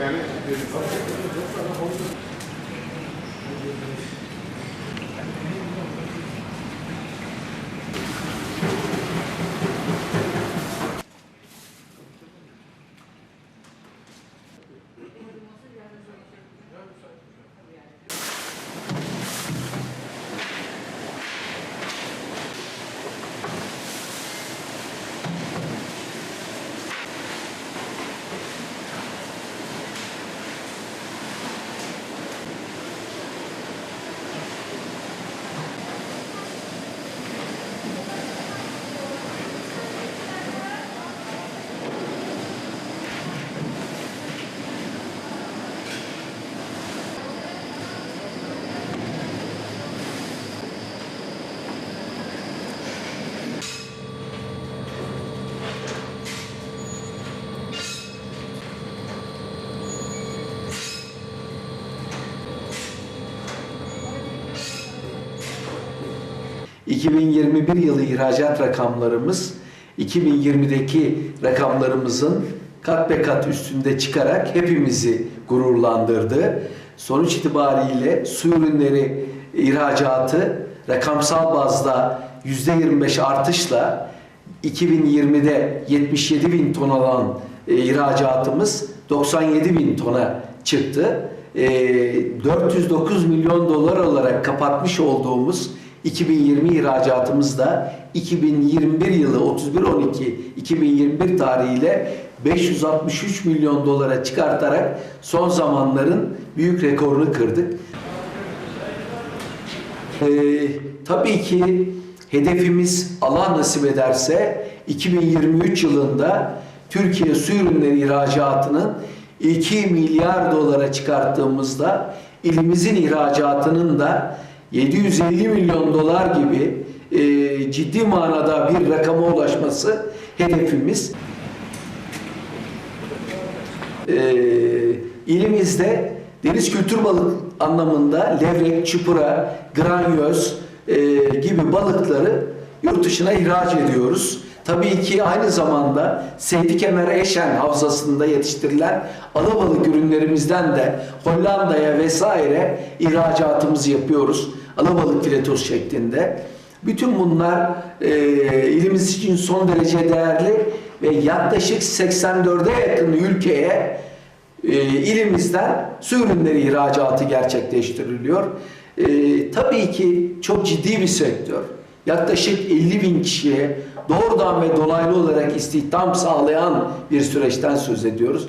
Yani ...2021 yılı ihracat rakamlarımız... ...2020'deki rakamlarımızın kat be kat üstünde çıkarak hepimizi gururlandırdı. Sonuç itibariyle su ürünleri ihracatı rakamsal bazda %25 artışla 2020'de 77 bin ton olan e, ihracatımız 97 bin tona çıktı. E, 409 milyon dolar olarak kapatmış olduğumuz 2020 ihracatımız da 2021 yılı 31-12-2021 tarihiyle 563 milyon dolara çıkartarak son zamanların büyük rekorunu kırdık. Ee, tabii ki hedefimiz Allah nasip ederse 2023 yılında Türkiye su ürünleri ihracatının 2 milyar dolara çıkarttığımızda ilimizin ihracatının da 750 milyon dolar gibi e, ciddi manada bir rakama ulaşması hedefimiz. E, ilimizde deniz kültür balık anlamında levrek, çupura, granyoz e, gibi balıkları yurt dışına ihraç ediyoruz. Tabii ki aynı zamanda Seydi Kemer Eşen havzasında yetiştirilen alabalık ürünlerimizden de Hollanda'ya vesaire ihracatımızı yapıyoruz. Alabalık filetosu şeklinde. Bütün bunlar e, ilimiz için son derece değerli ve yaklaşık 84'e yakın ülkeye e, ilimizden su ürünleri ihracatı gerçekleştiriliyor. E, tabii ki çok ciddi bir sektör. Yaklaşık 50 bin kişiye doğrudan ve dolaylı olarak istihdam sağlayan bir süreçten söz ediyoruz.